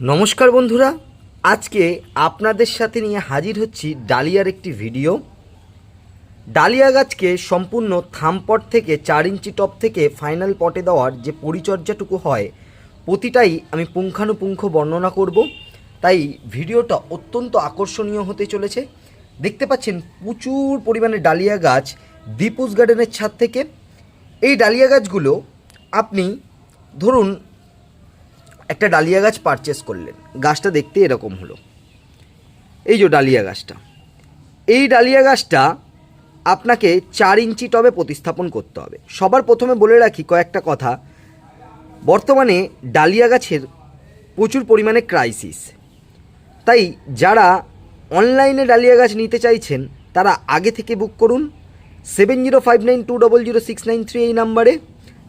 নমস্কার বন্ধুরা, আজকে আপনাদের সাথে নিয়ে হাজির হচ্ছি ডালিয়ার একটি ভিডিও। ডালিয়া গাছকে সম্পূর্ণ থামপট থেকে চার ইঞ্চি টপ থেকে ফাইনাল পটে দেওয়ার যে পরিচর্যাটুকু হয়, প্রতিটাই আমি পুঙ্খানুপুঙ্খ বর্ণনা করব। তাই ভিডিওটা অত্যন্ত আকর্ষণীয় হতে চলেছে। দেখতে পাচ্ছেন প্রচুর পরিমাণে ডালিয়া গাছ দীপুস গার্ডেনের ছাদ থেকে। এই ডালিয়া গাছগুলো আপনি ধরুন একটা ডালিয়া গাছ পারচেস করলেন। গাছটা দেখতে এরকম হলো। এই যে ডালিয়া গাছটা। এই ডালিয়া গাছটা আপনাকে চার ইঞ্চি টবে প্রতিস্থাপন করতে হবে। সবার প্রথমে বলে রাখি কয়েকটা কথা। বর্তমানে ডালিয়া গাছের প্রচুর পরিমাণে ক্রাইসিস তাই যারা অনলাইনে ডালিয়া গাছ নিতে চাইছেন, তারা আগে থেকে বুক করুন। Seven zero five nine two double zero six nine three এই নাম্বারে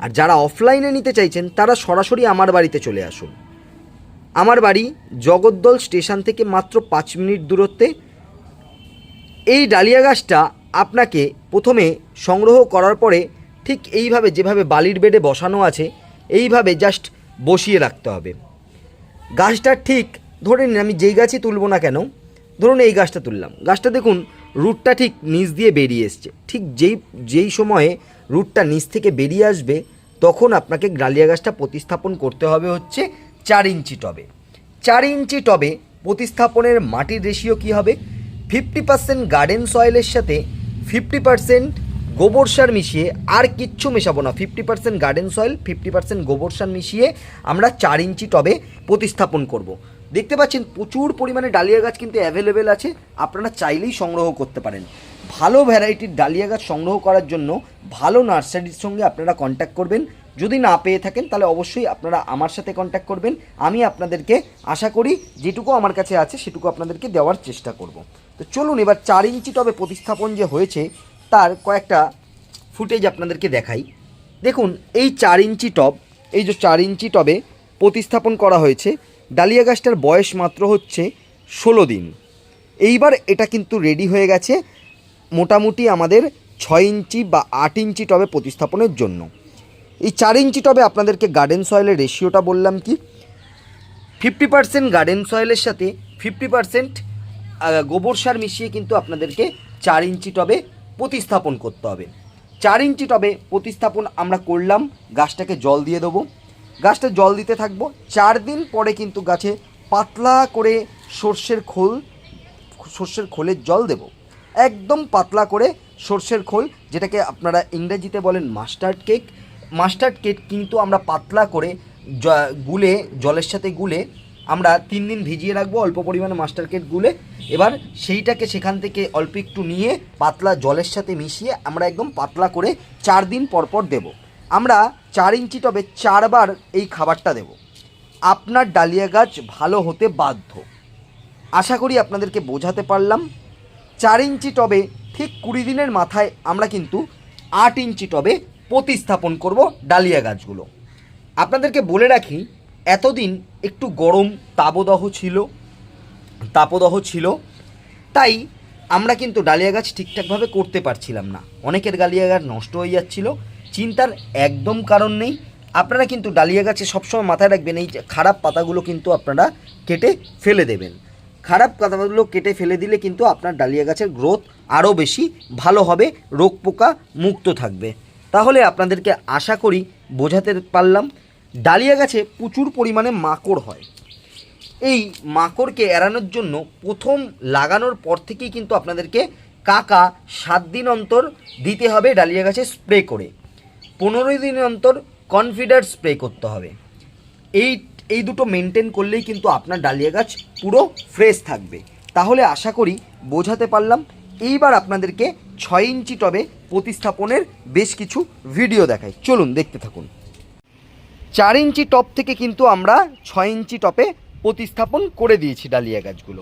আর যারা অফলাইনে নিতে চাইছেন, তারা সরাসরি আমার বাড়িতে চলে আসুন। আমার বাড়ি জগদ্দল স্টেশন থেকে মাত্র পাঁচ মিনিট দূরত্বে। এই ডালিয়া গাছটা আপনাকে প্রথমে সংগ্রহ করার পরে ঠিক এইভাবে যেভাবে বালির বেডে বসানো আছে, এইভাবে জাস্ট বসিয়ে রাখতে হবে। গাছটা ঠিক, ধরে নিন আমি যেই গাছই তুলব না কেন, ধরুন এই গাছটা তুললাম। গাছটা দেখুন রুটটা ঠিক নিচ দিয়ে বেরিয়ে এসছে। ঠিক যেই যেই সময়ে রুটটা নিচ থেকে বেরিয়ে আসবে, তখন আপনাকে ডালিয়া গাছটা প্রতিস্থাপন করতে হবে হচ্ছে চার ইঞ্চি টবে। চার ইঞ্চি টবে প্রতিস্থাপনের মাটির রেশিও কী হবে? ফিফটি পার্সেন্ট গার্ডেন সয়েলের সাথে ফিফটি পার্সেন্ট গোবর সার মিশিয়ে আর কিচ্ছু মেশাবো না। Fifty percent garden soil fifty percent গোবর সার মিশিয়ে আমরা চার ইঞ্চি টবে প্রতিস্থাপন করব। দেখতে পাচ্ছেন প্রচুর পরিমাণে ডালিয়া গাছ কিন্তু অ্যাভেলেবেল আছে, আপনারা চাইলেই সংগ্রহ করতে পারেন। ভালো ভ্যারাইটির ডালিয়া গাছ সংগ্রহ করার জন্য ভালো নার্সারির সঙ্গে আপনারা কন্ট্যাক্ট করবেন। যদি না পেয়ে থাকেন, তাহলে অবশ্যই আপনারা আমার সাথে কন্ট্যাক্ট করবেন। আমি আপনাদেরকে আশা করি যেটুকু আমার কাছে আছে, সেটুকু আপনাদেরকে দেওয়ার চেষ্টা করব। তো চলুন, এবার চার ইঞ্চি টবে প্রতিস্থাপন যে হয়েছে, তার কয়েকটা ফুটেজ আপনাদেরকে দেখাই। দেখুন, এই চার ইঞ্চি টব, এই যে চার ইঞ্চি টবে প্রতিস্থাপন করা হয়েছে ডালিয়া গাছটার বয়স মাত্র হচ্ছে ষোলো দিন। এইবার এটা কিন্তু রেডি হয়ে গেছে মোটামুটি আমাদের ছয় ইঞ্চি বা আট ইঞ্চি টবে প্রতিস্থাপনের জন্য। এই চার ইঞ্চি টবে আপনাদেরকে গার্ডেন সয়েলের রেশিওটা বললাম কি? ফিফটি পার্সেন্ট গার্ডেন সয়েলের সাথে ফিফটি পার্সেন্ট গোবর সার মিশিয়ে কিন্তু আপনাদেরকে চার ইঞ্চি টবে প্রতিস্থাপন করতে হবে। চার ইঞ্চি টবে প্রতিস্থাপন আমরা করলাম, গাছটাকে জল দিয়ে দেবো। গাছটা জল দিতে থাকব। চার দিন পরে কিন্তু গাছে পাতলা করে সর্ষের খোল, সর্ষের খোলের জল দেব। একদম পাতলা করে সর্ষের খোল, যেটাকে আপনারা ইংরেজিতে বলেন মাস্টার্ড কেক। মাস্টার্ড কেক কিন্তু আমরা পাতলা করে গুলে, জলের সাথে গুলে আমরা তিন দিন ভিজিয়ে রাখব, অল্প পরিমাণে মাস্টার কেক গুলে। এবার সেইটাকে সেখান থেকে অল্প একটু নিয়ে পাতলা জলের সাথে মিশিয়ে আমরা একদম পাতলা করে চার দিন পর পর দেব। আমরা চার ইঞ্চি টবে চারবার এই খাবারটা দেব। আপনার ডালিয়া গাছ ভালো হতে বাধ্য। আশা করি আপনাদেরকে বোঝাতে পারলাম। চার ইঞ্চি টবে ঠিক কুড়ি দিনের মাথায় আমরা কিন্তু আট ইঞ্চি টবে প্রতিস্থাপন করব ডালিয়া গাছগুলো। আপনাদেরকে বলে রাখি, এতদিন একটু গরম তাপদাহ ছিল তাপদাহ ছিল। তাই আমরা কিন্তু ডালিয়া গাছ ঠিকঠাকভাবে করতে পারছিলাম না। অনেকের ডালিয়া গাছ নষ্ট হয়ে যাচ্ছিল চিন্তার একদম কারণ নেই। আপনারা কিন্তু ডালিয়া গাছে সবসময় মাথায় রাখবেন, এই খারাপ পাতাগুলো কিন্তু আপনারা কেটে ফেলে দেবেন। খারাপ পাতাগুলো কেটে ফেলে দিলে কিন্তু আপনার ডালিয়া গাছের গ্রোথ আরও বেশি ভালো হবে, রোগ পোকা মুক্ত থাকবে। তাহলে আপনাদেরকে আশা করি বোঝাতে পারলাম, ডালিয়া গাছে প্রচুর পরিমাণে মাকড় হয়। এই মাকড়কে এড়ানোর জন্য প্রথম লাগানোর পর থেকেই কিন্তু আপনাদেরকে কাকা সাত দিন অন্তর দিতে হবে ডালিয়া গাছে স্প্রে করে। পনেরোই দিন অন্তর কনফিডার স্প্রে করতে হবে। এই এই দুটো মেনটেন করলেই কিন্তু আপনার ডালিয়া গাছ পুরো ফ্রেশ থাকবে। তাহলে আশা করি বোঝাতে পারলাম। এইবার আপনাদেরকে ছয় ইঞ্চি টবে প্রতিস্থাপনের বেশ কিছু ভিডিও দেখাই। চলুন দেখতে থাকুন। চার ইঞ্চি টপ থেকে কিন্তু আমরা ছয় ইঞ্চি টপে প্রতিস্থাপন করে দিয়েছি ডালিয়া গাছগুলো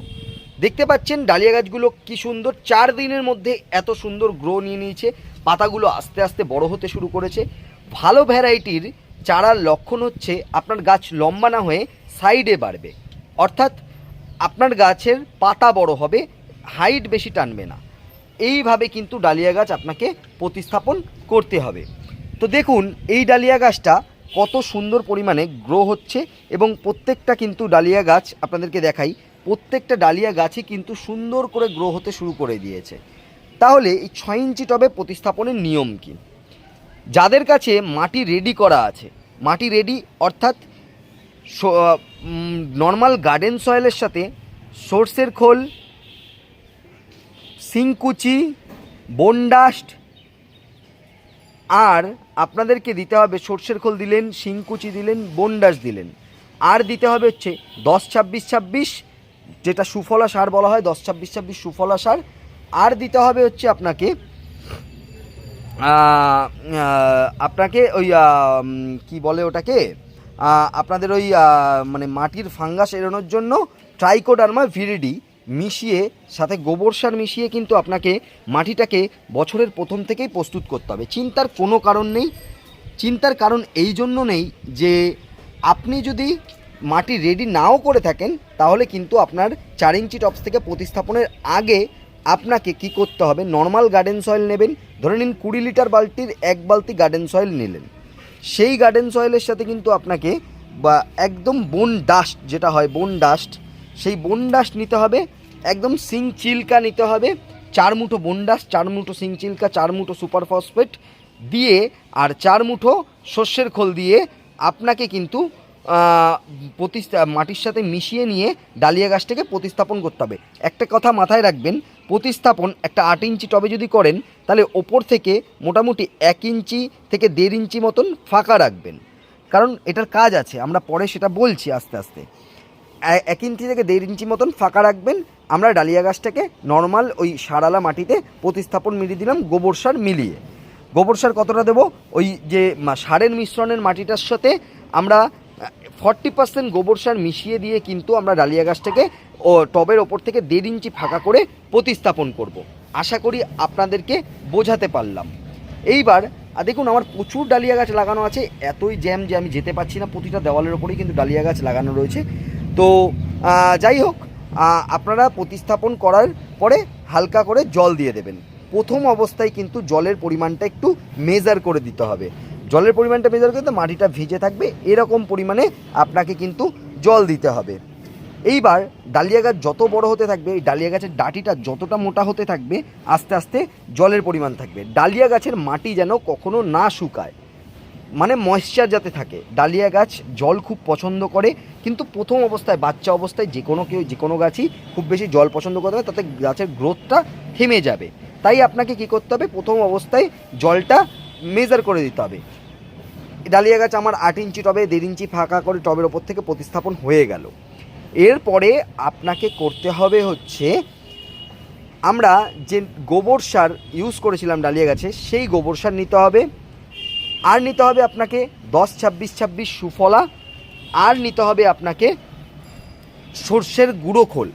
দেখতে পাচ্ছেন ডালিয়া গাছগুলো কি সুন্দর। চার দিনের মধ্যে এত সুন্দর গ্রো নিয়ে নিয়েছে। পাতাগুলো আস্তে আস্তে বড় হতে শুরু করেছে। ভালো ভ্যারাইটির চারার লক্ষণ হচ্ছে আপনার গাছ লম্বা না হয়ে সাইডে বাড়বে। অর্থাৎ আপনার গাছের পাতা বড় হবে, হাইট বেশি টানবে না। এইভাবে কিন্তু ডালিয়া গাছ আপনাকে প্রতিস্থাপন করতে হবে। তো দেখুন, এই ডালিয়া গাছটা কত সুন্দর পরিমাণে গ্রো হচ্ছে এবং প্রত্যেকটা কিন্তু ডালিয়া গাছ আপনাদেরকে দেখাই, প্রত্যেকটা ডালিয়া গাছই কিন্তু সুন্দর করে গ্রো হতে শুরু করে দিয়েছে। তাহলে এই ছয় ইঞ্চি টবে প্রতিস্থাপনের নিয়ম কি? যাদের কাছে মাটি রেডি করা আছে, মাটি রেডি অর্থাৎ নর্মাল গার্ডেন সয়েলের সাথে সর্ষের খোল সিংকুচি বনডাস্ট আর আপনাদেরকে দিতে হবে সর্ষের খোল দিলেন, শিংকুচি দিলেন বনডাস দিলেন। আর দিতে হবে হচ্ছে দশ ছাব্বিশ ছাব্বিশ, যেটা সুফলা সার বলা হয়, দশ ছাব্বিশ ছাব্বিশ সুফলা সার আর দিতে হবে হচ্ছে আপনাকে আপনাকে ওই কি বলে ওটাকে আপনাদের ওই মানে মাটির ফাঙ্গাস এড়ানোর জন্য ট্রাইকোডার্মা ভিরিডি মিশিয়ে, সাথে গোবর সার মিশিয়ে কিন্তু আপনাকে মাটিটাকে বছরের প্রথম থেকেই প্রস্তুত করতে হবে। চিন্তার কোনো কারণ নেই, চিন্তার কারণ এই জন্য নেই যে আপনি যদি মাটি রেডি নাও করে থাকেন, তাহলে কিন্তু আপনার চার ইঞ্চি টপস থেকে প্রতিস্থাপনের আগে আপনাকে কি করতে হবে? নর্মাল গার্ডেন সয়েল নেবেন, ধরে নিন কুড়ি লিটার বালতির এক বালতি গার্ডেন সয়েল নিলেন। সেই গার্ডেন সয়েলের সাথে কিন্তু আপনাকে বা একদম বোন ডাস্ট যেটা হয় বোন ডাস্ট সেই বোন ডাস্ট নিতে হবে, একদম সিং চিল্কা নিতে হবে, চার মুঠো বোন ডাস্ট চার মুঠো সিং চিল্কা, চার মুঠো সুপার ফসফেট দিয়ে আর চার মুঠো শস্যের খোল দিয়ে আপনাকে কিন্তু প্রতিস্থা, মাটির সাথে মিশিয়ে নিয়ে ডালিয়া গাছটাকে প্রতিস্থাপন করতে হবে। একটা কথা মাথায় রাখবেন, প্রতিস্থাপন একটা আট ইঞ্চি টবে যদি করেন, তাহলে ওপর থেকে মোটামুটি এক ইঞ্চি থেকে দেড় ইঞ্চি মতন ফাঁকা রাখবেন। কারণ এটার কাজ আছে, আমরা পরে সেটা বলছি আস্তে আস্তে। এক ইঞ্চি থেকে দেড় ইঞ্চি মতন ফাঁকা রাখবেন, আমরা ডালিয়া গাছটাকে নর্মাল ওই সারালা মাটিতে প্রতিস্থাপন মিলিয়ে দিলাম গোবর সার মিলিয়ে। গোবর সার কতটা দেবো? ওই যে সারের মিশ্রণের মাটিটার সাথে আমরা ফর্টি পার্সেন্ট গোবর সার মিশিয়ে দিয়ে কিন্তু আমরা ডালিয়া গাছটাকে ও টবের ওপর থেকে দেড় ইঞ্চি ফাঁকা করে প্রতিস্থাপন করব। আশা করি আপনাদেরকে বোঝাতে পারলাম। এইবার দেখুন, আমার প্রচুর ডালিয়া গাছ লাগানো আছে। এতই জ্যাম যে আমি যেতে পারছি না, প্রতিটা দেওয়ালের ওপরেই কিন্তু ডালিয়া গাছ লাগানো রয়েছে। তো যাই হোক আপনারা প্রতিস্থাপন করার পরে হালকা করে জল দিয়ে দেবেন। প্রথম অবস্থায় কিন্তু জলের পরিমাণটা একটু মেজার করে দিতে হবে। জলের পরিমাণটা মেজার করতে মাটিটা ভিজে থাকবে, এরকম পরিমাণে আপনাকে কিন্তু জল দিতে হবে। এইবার ডালিয়া গাছ যত বড় হতে থাকবে, এই ডালিয়া গাছের ডাটিটা যতটা মোটা হতে থাকবে, আস্তে আস্তে জলের পরিমাণ থাকবে। ডালিয়া গাছের মাটি যেন কখনো না শুকায়। মানে ময়েশ্চার যাতে থাকে। ডালিয়া গাছ জল খুব পছন্দ করে, কিন্তু প্রথম অবস্থায়, বাচ্চা অবস্থায় যে কোনো কেউ, যে কোনো গাছই খুব বেশি জল পছন্দ করতে হবে তাতে গাছের গ্রোথটা থেমে যাবে। তাই আপনাকে কি করতে হবে? প্রথম অবস্থায় জলটা মেজার করে দিতে হবে। ডালিয়া গাছ আমার আট ইঞ্চি টবে, দেড় ইঞ্চি ফাঁকা করে টবের ওপর থেকে প্রতিস্থাপন হয়ে গেল। এরপরে আপনাকে করতে হবে হচ্ছে, আমরা যে গোবর সার ইউজ করেছিলাম ডালিয়া গাছে, সেই গোবর সার নিতে হবে। আর নিতে হবে আপনাকে দশ, ছাব্বিশ ছাব্বিশ সুফলা। আর নিতে হবে আপনাকে সর্ষের গুঁড়ো খোল।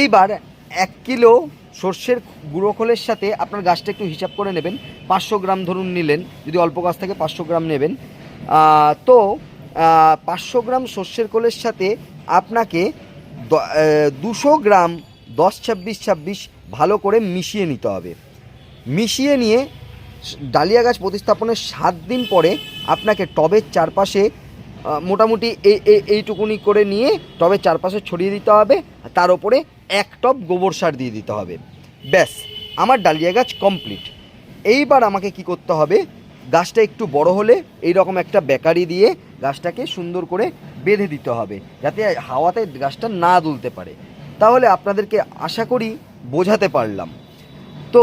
এইবার এক কিলো সর্ষের গুঁড়ো খোলের সাথে আপনার গাছটা একটু হিসাব করে নেবেন। পাঁচশো গ্রাম ধরুন নিলেন, যদি অল্প গাছ থেকে পাঁচশো গ্রাম নেবেন। তো পাঁচশো গ্রাম সর্ষের খোলের সাথে আপনাকে দুশো গ্রাম দশ ছাব্বিশ ছাব্বিশ ভালো করে মিশিয়ে নিতে হবে। মিশিয়ে নিয়ে ডালিয়া গাছ প্রতিস্থাপনের সাত দিন পরে আপনাকে টবের চারপাশে মোটামুটি এই এই- এইটুকুনি করে নিয়ে টবের চারপাশে ছড়িয়ে দিতে হবে। তার ওপরে এক টব গোবর সার দিয়ে দিতে হবে। ব্যাস, আমার ডালিয়া গাছ কমপ্লিট এইবার আমাকে কি করতে হবে? গাছটা একটু বড় হলে এই রকম একটা বেকারি দিয়ে গাছটাকে সুন্দর করে বেঁধে দিতে হবে, যাতে হাওয়াতে গাছটা না দুলতে পারে। তাহলে আপনাদেরকে আশা করি বোঝাতে পারলাম। তো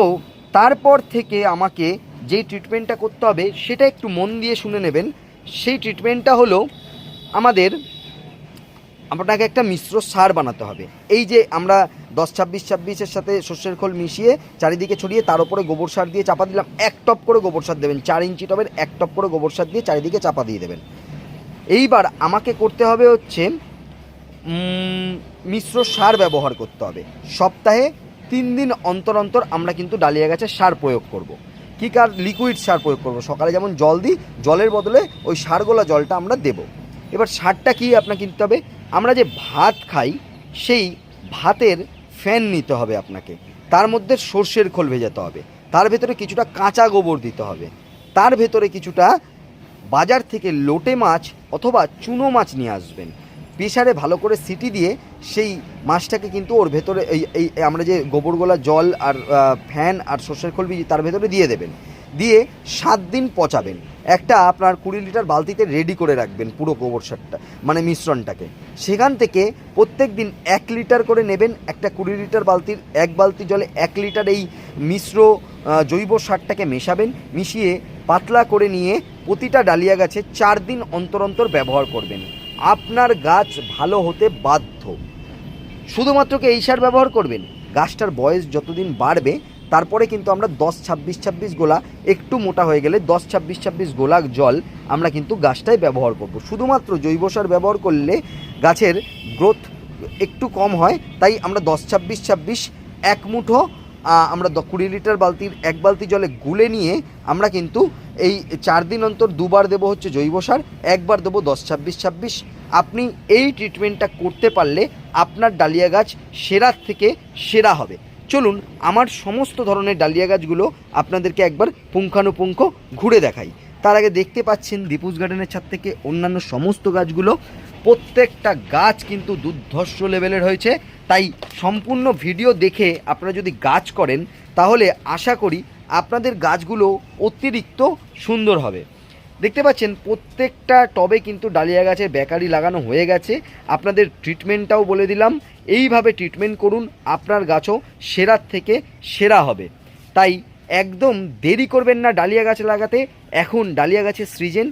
তারপর থেকে আমাকে যেই ট্রিটমেন্টটা করতে হবে, সেটা একটু মন দিয়ে শুনে নেবেন। সেই ট্রিটমেন্টটা হলো আমাদের আপনাকে একটা মিশ্র সার বানাতে হবে। এই যে আমরা দশ, ছাব্বিশ, ছাব্বিশের সাথে শস্যের খোল মিশিয়ে চারিদিকে ছড়িয়ে তার উপরে গোবর সার দিয়ে চাপা দিলাম, এক টপ করে গোবর সার দেবেন, চার ইঞ্চি টবের এক টপ করে গোবর সার দিয়ে চারিদিকে চাপা দিয়ে দেবেন। এইবার আমাকে করতে হবে হচ্ছে মিশ্র সার ব্যবহার করতে হবে। সপ্তাহে তিন দিন অন্তর অন্তর আমরা কিন্তু ডালিয়া গাছের সার প্রয়োগ করব। কী কার লিকুইড সার প্রয়োগ করব। সকালে যেমন জল দিই, জলের বদলে ওই সারগোলা জলটা আমরা দেব। এবার সারটা কি আপনার কিনতে হবে? আমরা যে ভাত খাই, সেই ভাতের ফ্যান নিতে হবে আপনাকে। তার মধ্যে সর্ষের খোল ভেজাতে হবে। তার ভেতরে কিছুটা কাঁচা গোবর দিতে হবে। তার ভেতরে কিছুটা বাজার থেকে লোটে মাছ অথবা চুনো মাছ নিয়ে আসবেন। প্রেশারে ভালো করে সিটি দিয়ে সেই মাছটাকে কিন্তু ওর ভেতরে এই এই আমরা যে গোবরগোলা জল আর ফ্যান আর সর্ষের খোল তার ভেতরে দিয়ে দেবেন। দিয়ে সাত দিন পচাবেন। একটা আপনার কুড়ি লিটার বালতিতে রেডি করে রাখবেন পুরো গোবর সারটা মানে মিশ্রণটাকে। সেখান থেকে প্রত্যেক দিন এক লিটার করে নেবেন, একটা কুড়ি লিটার বালতির এক বালতি জলে এক লিটার এই মিশ্র জৈব সারটাকে মেশাবেন, মিশিয়ে পাতলা করে নিয়ে প্রতিটা ডালিয়া গাছে চার দিন অন্তর অন্তর ব্যবহার করবেন। আপনার গাছ ভালো হতে বাধ্য। শুধুমাত্র কি এই সার ব্যবহার করবেন? গাছটার বয়স যতদিন বাড়বে তারপরে কিন্তু আমরা দশ, ছাব্বিশ ছাব্বিশ গোলা, একটু মোটা হয়ে গেলে দশ, ছাব্বিশ ছাব্বিশ গোলা জল আমরা কিন্তু গাছটাই ব্যবহার করব। শুধুমাত্র জৈব সার ব্যবহার করলে গাছের গ্রোথ একটু কম হয়, তাই আমরা দশ, ছাব্বিশ ছাব্বিশ, এক মুঠো আমরা কুড়ি লিটার বালতির, এক বালতি জলে গুলে নিয়ে আমরা কিন্তু এই চার দিন অন্তর দুবার দেবো হচ্ছে জৈব সার, একবার দেবো দশ, ছাব্বিশ ছাব্বিশ। আপনি এই ট্রিটমেন্টটা করতে পারলে আপনার ডালিয়া গাছ সেরার থেকে সেরা হবে। চলুন আমার সমস্ত ধরনের ডালিয়া গাছগুলো আপনাদেরকে একবার পুঙ্খানুপুঙ্খ ঘুরে দেখাই। তার আগে দেখতে পাচ্ছেন দীপুস গার্ডেনের ছাদ থেকে অন্যান্য সমস্ত গাছগুলো। প্রত্যেকটা গাছ কিন্তু দুর্ধর্ষ লেভেলের হয়েছে। তাই সম্পূর্ণ ভিডিও দেখে আপনারা যদি গাছ করেন, তাহলে আশা করি আপনাদের গাছগুলো অতিরিক্ত সুন্দর হবে। দেখতে পাচ্ছেন, প্রত্যেকটা টবে কিন্তু ডালিয়া গাছের বেকারি লাগানো হয়ে গেছে। আপনাদের ট্রিটমেন্টটাও বলে দিলাম। এইভাবে ট্রিটমেন্ট করুন, আপনার গাছও সেরার থেকে সেরা হবে। তাই একদম দেরি করবেন না ডালিয়া গাছ লাগাতে। এখন ডালিয়া গাছের সৃজন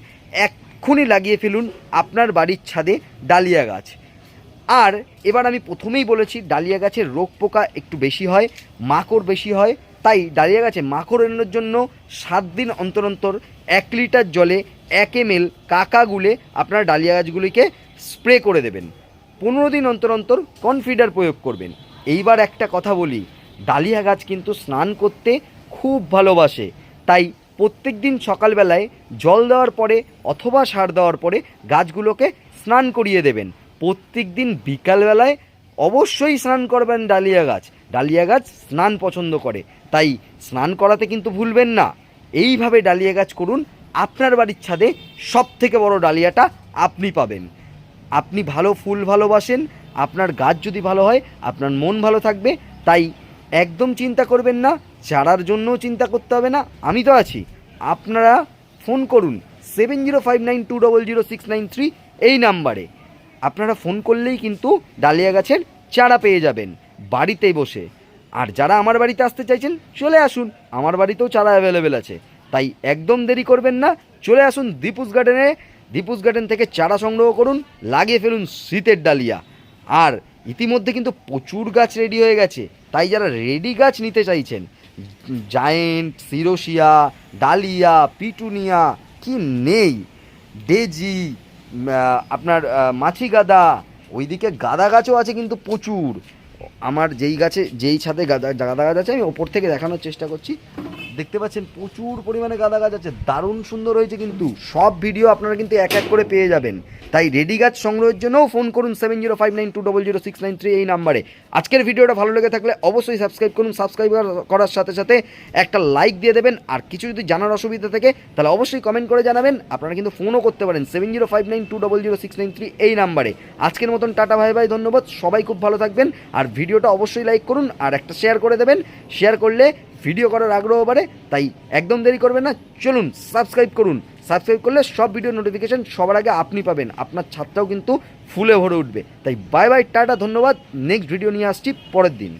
এক্ষুনি লাগিয়ে ফেলুন আপনার বাড়ির ছাদে ডালিয়া গাছ। আর এবার আমি প্রথমেই বলেছি, ডালিয়া গাছের রোগ পোকা একটু বেশি হয়, মাকড় বেশি হয় তাই ডালিয়া গাছে মাকড় এড়ানোর জন্য সাত দিন অন্তর অন্তর এক লিটার জলে এক এম এল কাকা গুলে আপনার ডালিয়া গাছগুলিকে স্প্রে করে দেবেন। পনেরো দিন অন্তর অন্তর কনফিডার প্রয়োগ করবেন। এইবার একটা কথা বলি, ডালিয়া গাছ কিন্তু স্নান করতে খুব ভালোবাসে। তাই প্রত্যেক দিন সকালবেলায় জল দেওয়ার পরে অথবা সার দেওয়ার পরে গাছগুলোকে স্নান করিয়ে দেবেন। প্রত্যেক দিন বিকালবেলায় অবশ্যই স্নান করবেন ডালিয়া গাছ। ডালিয়া গাছ স্নান পছন্দ করে। তাই স্নান করাতে কিন্তু ভুলবেন না। এইভাবে ডালিয়া গাছ করুন, আপনার বাড়ির ছাদে সব থেকে বড় ডালিয়াটা আপনি পাবেন। আপনি ভালো ফুল ভালোবাসেন, আপনার গাছ যদি ভালো হয়, আপনার মন ভালো থাকবে, তাই একদম চিন্তা করবেন না, চারার জন্যও চিন্তা করতে হবে না, আমি তো আছি। আপনারা ফোন করুন seven zero five nine two double zero six nine three এই নাম্বারে। আপনারা ফোন করলেই কিন্তু ডালিয়া গাছের চারা পেয়ে যাবেন। বাড়িতেই বসে। আর যারা আমার বাড়িতে আসতে চাইছেন, চলে আসুন। আমার বাড়িতেও চারা অ্যাভেলেবেল আছে। তাই একদম দেরি করবেন না। চলে আসুন দীপুস গার্ডেনে দীপুস গার্ডেন থেকে চারা সংগ্রহ করুন, লাগিয়ে ফেলুন শীতের ডালিয়া। আর ইতিমধ্যে কিন্তু প্রচুর গাছ রেডি হয়ে গেছে। তাই যারা রেডি গাছ নিতে চাইছেন জায়েন্ট সিরোশিয়া ডালিয়া পিটুনিয়া কি নেই? ডেজি আপনার মাছি গাদা ওইদিকে গাদা গাছও আছে কিন্তু প্রচুর। আমার যেই গাছে, যেই ছাদে গাদা গাদা গাছ আছে, আমি ওপর থেকে দেখানোর চেষ্টা করছি। দেখতে পাচ্ছেন প্রচুর পরিমাণে গাঁদা গাছ আছে, দারুণ সুন্দর হয়েছে কিন্তু। সব ভিডিও আপনারা কিন্তু এক এক করে পেয়ে যাবেন। তাই রেডি গাছ সংগ্রহের জন্যও ফোন করুন seven zero five nine two double zero six nine three এই নাম্বারে। আজকের ভিডিওটা ভালো লেগে থাকলে অবশ্যই সাবস্ক্রাইব করুন সাবস্ক্রাইব করার সাথে সাথে একটা লাইক দিয়ে দেবেন। আর কিছু যদি জানার অসুবিধা থাকে, তাহলে অবশ্যই কমেন্ট করে জানাবেন। আপনারা কিন্তু ফোনও করতে পারেন seven zero five nine two double zero six nine three এই নাম্বারে। আজকের মতন টাটা ভাই ভাই ধন্যবাদ। সবাই খুব ভালো থাকবেন। আর ভিডিওটা অবশ্যই লাইক করুন, আর একটা শেয়ার করে দেবেন। শেয়ার করলে ভিডিও করার আগ্রহ বাড়ে, তাই একদম দেরি করবেন না। চলুন সাবস্ক্রাইব করুন। সাবস্ক্রাইব করলে সব ভিডিও নোটিফিকেশন সবার আগে আপনি পাবেন। আপনার ছাদটাও কিন্তু ফুলে ভরে উঠবে। তাই বাই বাই টাটা, ধন্যবাদ। নেক্সট ভিডিও নিয়ে আসছি, পরের দিন।